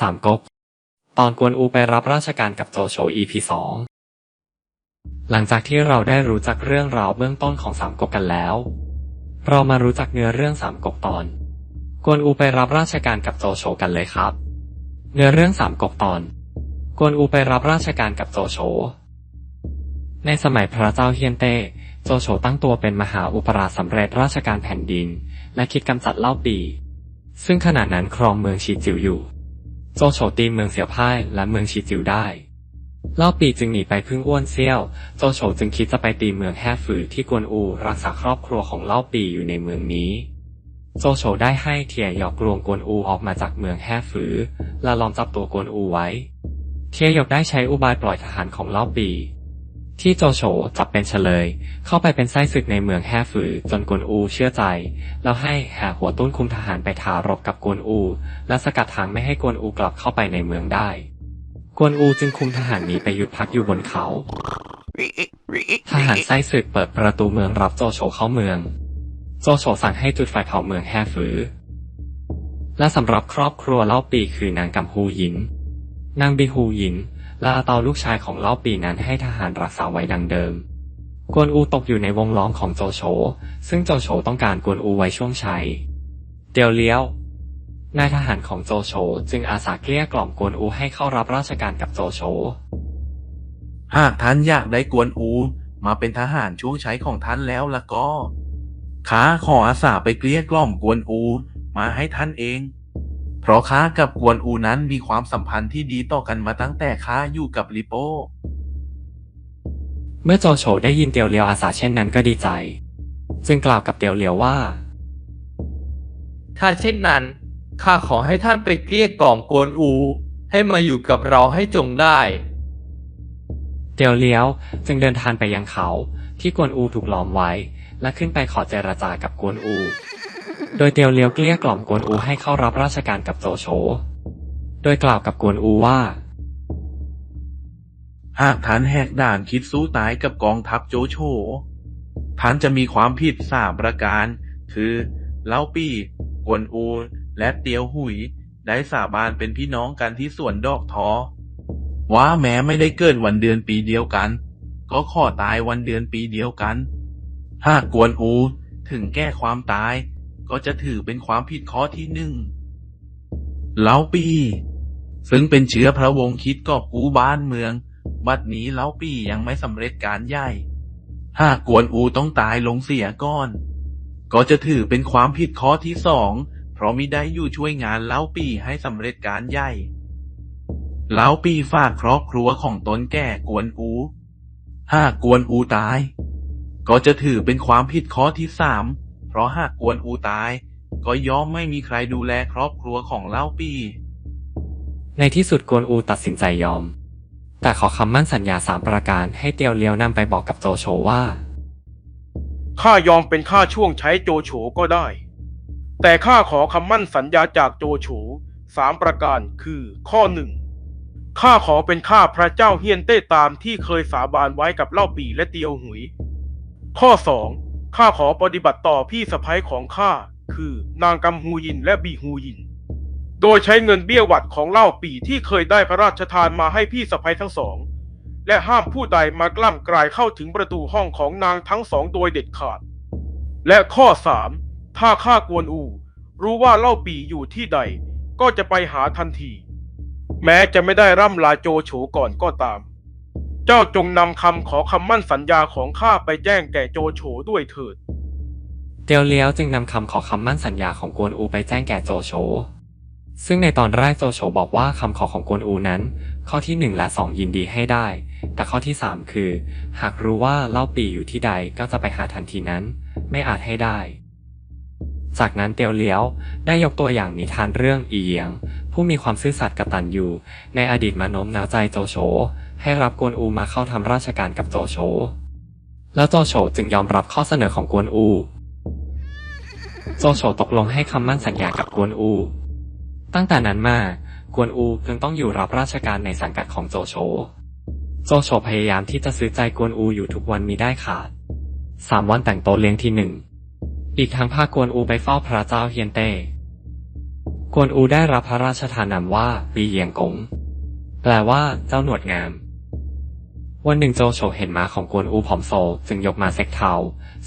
สามก๊ก ตอนกวนอูไปรับราชการกับโจโฉ EP สอง หลังจากที่เราได้รู้จักเรื่องราวเบื้องต้นของสามก๊กกันแล้ว เรามารู้จักเนื้อเรื่องสามก๊กตอน กวนอูไปรับราชการกับโจโฉกันเลยครับ เนื้อเรื่องสามก๊กตอน กวนอูไปรับราชการกับโจโฉ ในสมัยพระเจ้าเฮียนเต้ โจโฉตั้งตัวเป็นมหาอุปราชสำเร็จราชการแผ่นดิน และคิดกำจัดเล่าปีซึ่งขณะนั้นครองเมืองชีจิวอยู่ โจโฉตีเมืองเสี่ยวพ่ายและเมืองชีจิวได้เล่าปีจึงหนีไปพึ่งอ้วนเซี่ยว โจโฉจึงคิดจะไปตีเมืองแห่ฝือที่กวนอูรักษาครอบครัวของเล่าปีอยู่ในเมืองนี้ โจโฉได้ให้เทียหยอกลวงกวนอูออกมาจากเมืองแห่ฝือ และล้อมจับตัวกวนอูไว้ เทียหยกได้ใช้อุบายปล่อยทหารของเล่าปี ที่โจโฉจับเป็นเฉลย เข้าไปเป็นไส้ศึกในเมืองแห่ฝือจนกวนอูเชื่อใจ แล้วให้แห่หัวตุ้นคุมทหารไปทารบกับกวนอู และสกัดทางไม่ให้กวนอูกลับเข้าไปในเมืองได้ กวนอูจึงคุมทหารหนีไปหยุดพักอยู่บนเขา ทหารไส้ศึกเปิดประตูเมืองรับโจโฉเข้าเมือง โจโฉสั่งให้จุดไฟเผาเมืองแห่ฝือ และสำหรับครอบครัวเล่าปีคือนางกำฮูหยิน นางบีฮูหยิน ลาเตาลูกชายของเล่าปีนั้นให้ทหารรักษาไว้ดังเดิม กวนอูตกอยู่ในวงล้อมของโจโฉ ซึ่งโจโฉต้องการกวนอูไว้ช่วงชัยเตียวเลี้ยวนายทหารของโจโฉจึงอาสาเกลี้ยกล่อมกวนอูให้เข้ารับราชการกับโจโฉ หากท่านอยากได้กวนอู มาเป็นทหารช่วงใช้ของท่านแล้วละก็ข้าขออาสาไปเกลี้ยกล่อมกวนอู มาให้ท่านเอง เพราะข้ากับกวนอูนั้นมีความสัมพันธ์ที่ดีต่อกันมาตั้งแต่ข้าอยู่กับลิโป้ เมื่อโจโฉได้ยินเตียวเลียวอาสาเช่นนั้นก็ดีใจ จึงกล่าวกับเตียวเลียวว่า ถ้าเช่นนั้นข้าขอให้ท่านไปเกลี้ยกล่อมกวนอู ให้มาอยู่กับเราให้จงได้ เตียวเลี้ยวจึงเดินทางไปยังเขาที่กวนอูถูกล้อมไว้ และขึ้นไปขอเจรจากับกวนอู โดยเตียวเลี้ยวเกลี้ยกล่อมกวนอูให้เข้ารับราชการกับโจโฉ โดยกล่าวกับกวนอูว่า หากท่านแหกด่านคิดสู้ตายกับกองทัพโจโฉท่านจะมีความผิดสามประการ คือเล่าปี้ กวนอู และเตียวหุย ได้สาบานเป็นพี่น้องกันที่สวนดอกทอว่าแม้ไม่ได้เกิดวันเดือนปีเดียวกัน ก็ขอตายวันเดือนปีเดียวกัน หากกวนอูถึงแก้ความตาย ก็จะถือเป็นความผิดข้อที่หนึ่งเล้าปี ซึ่งเป็นเชื้อพระวงศ์คิดกอบกู้บ้านเมือง บัดนี้เล้าปียังไม่สำเร็จการใหญ่หากกวนอูต้องตายลงเสียก่อน ก็จะถือเป็นความผิดข้อที่สองเพราะมิได้อยู่ช่วยงานเล้าปีให้สำเร็จการใหญ่เล้าปีฝากครอบครัวของตนแก่กวนอูหากกวนอูตาย ก็จะถือเป็นความผิดข้อที่สาม เพราะหากกวนอูตาย ก็ย่อมไม่มีใครดูแลครอบครัวของเล่าปีในที่สุดกวนอูตัดสินใจยอม แต่ขอคำมั่นสัญญาสามประการให้เตียวเลี้ยวนำไปบอกกับโจโฉว่า ข้ายอมเป็นข้าช่วงใช้โจโฉก็ได้ แต่ข้าขอคำมั่นสัญญาจากโจโฉสามประการคือข้อหนึ่งข้าขอเป็นข้าพระเจ้าเฮียนเต้ตามที่เคยสาบานไว้กับเล่าปีและเตียวหุย ข้อสอง ข้าขอปฏิบัติต่อพี่สะพ้ยของข้าคือนางกำฮูยินและบีฮูยิน โดยใช้เงินเบี้ยหวัดของเล่าปีที่เคยได้พระราชทานมาให้พี่สะพ้ยทั้งสอง และห้ามผู้ใดมากล้ำกลายเข้าถึงประตูห้องของนางทั้งสองโดยเด็ดขาด และข้อสามถ้าข้ากวนอู รู้ว่าเล่าปีอยู่ที่ใด ก็จะไปหาทันที แม้จะไม่ได้ร่ำลาโจโฉก่อนก็ตาม จ้าจงนำคำขอคำมั่นสัญญาของข้าไปแจ้งแก่โจโฉด้วยเถิด เตียวเลี้ยวจึงนำคำขอคำมั่นสัญญาของกวนอูไปแจ้งแก่โจโฉ ซึ่งในตอนแรกโจโฉบอกว่าคำขอของกวนอูนั้น ข้อที่หนึ่งและสองยินดีให้ได้ แต่ข้อที่สามคือ หากรู้ว่าเล่าปีอยู่ที่ใดก็จะไปหาทันทีนั้น ไม่อาจให้ได้ จากนั้นเตียวเลี้ยวได้ยกตัวอย่างนิทานเรื่องอีเยียง ผู้มีความซื่อสัตย์กตัญญูในอดีตมาโน้มน้าวใจโจโฉให้รับกวนอูมาเข้าทำราชการกับโจโฉแล้วโจโฉจึงยอมรับข้อเสนอของกวนอู โจโฉตกลงให้คำมั่นสัญญากับกวนอู ตั้งแต่นั้นมากวนอูจึงต้องอยู่รับราชการในสังกัดของโจโฉ โจโฉพยายามที่จะซื้อใจกวนอูอยู่ทุกวันมีได้ขาดสามวันแต่งโตเลี้ยงที่หนึ่ง อีกทั้งพากวนอูไปเฝ้าพระเจ้าเฮียนเต้กกวนอูได้รับพระราชทานนามว่าปีเยียงกง แปลว่า เจ้าหนวดงาม วันหนึ่งโจโฉเห็นม้าของกวนอูผอมโซจึงยกม้าเซ็กเทา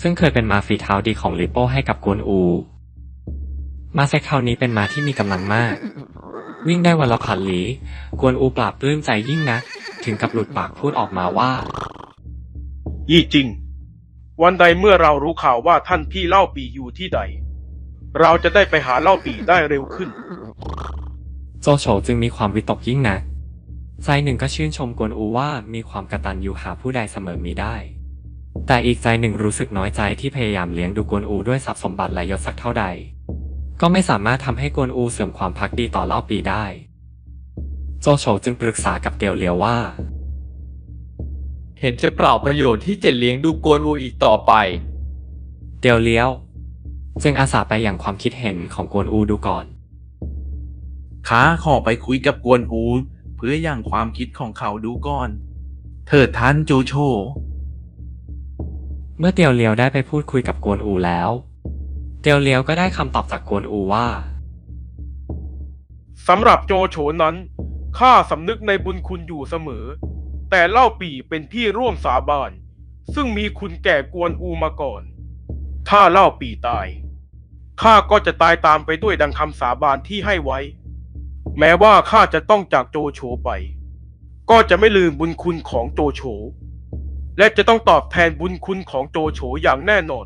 ซึ่งเคยเป็นม้าฝีเท้าดีของลิโป้ให้กับกวนอูม้าเซ็กเทานี้เป็นม้าที่มีกำลังมาก วิ่งได้วันละพันลี้กวนอูปราบปลื้มใจยิ่งนัก ถึงกับหลุดปากพูดออกมาว่า ยี่จริง วันใดเมื่อเรารู้ข่าวว่าท่านพี่เล่าปีอยู่ที่ใด เราจะได้ไปหาเล่าปีได้เร็วขึ้น โจโฉจึงมีความวิตกยิ่งนักใจหนึ่งก็ชื่นชมกวนอูว่ามีความกตัญญูหาผู้ใดเสมอมีได้ แต่อีกใจหนึ่งรู้สึกน้อยใจที่พยายามเลี้ยงดูกวนอูด้วยทรัพย์สมบัติและยศสักเท่าใด ก็ไม่สามารถทำให้กวนอูเสื่อมความพักดีต่อเล่าปีได้ โจโฉจึงปรึกษากับเตียวเลียวว่า เห็นจะเปล่าประโยชน์ที่จะเลี้ยงดูกวนอูอีกต่อไปเตียวเลี้ยว จึงอาสาไปอย่างความคิดเห็นของกวนอูดูก่อน ข้าขอไปคุยกับกวนอู เพื่ออย่างความคิดของเขาดูก่อน เถิดท่านโจโฉเมื่อเตียวเลียวได้ไปพูดคุยกับกวนอูแล้ว เตียวเลียวก็ได้คำตอบจากกวนอูว่า สำหรับโจโฉนั้นข้าสำนึกในบุญคุณอยู่เสมอ แต่เล่าปีเป็นที่ร่วมสาบาน ซึ่งมีคุณแก่กวนอูมาก่อน ถ้าเล่าปีตาย ข้าก็จะตายตามไปด้วยดังคำสาบานที่ให้ไว้ แม้ว่าข้าจะต้องจากโจโฉไป ก็จะไม่ลืมบุญคุณของโจโฉ และจะต้องตอบแทนบุญคุณของโจโฉอย่างแน่นอน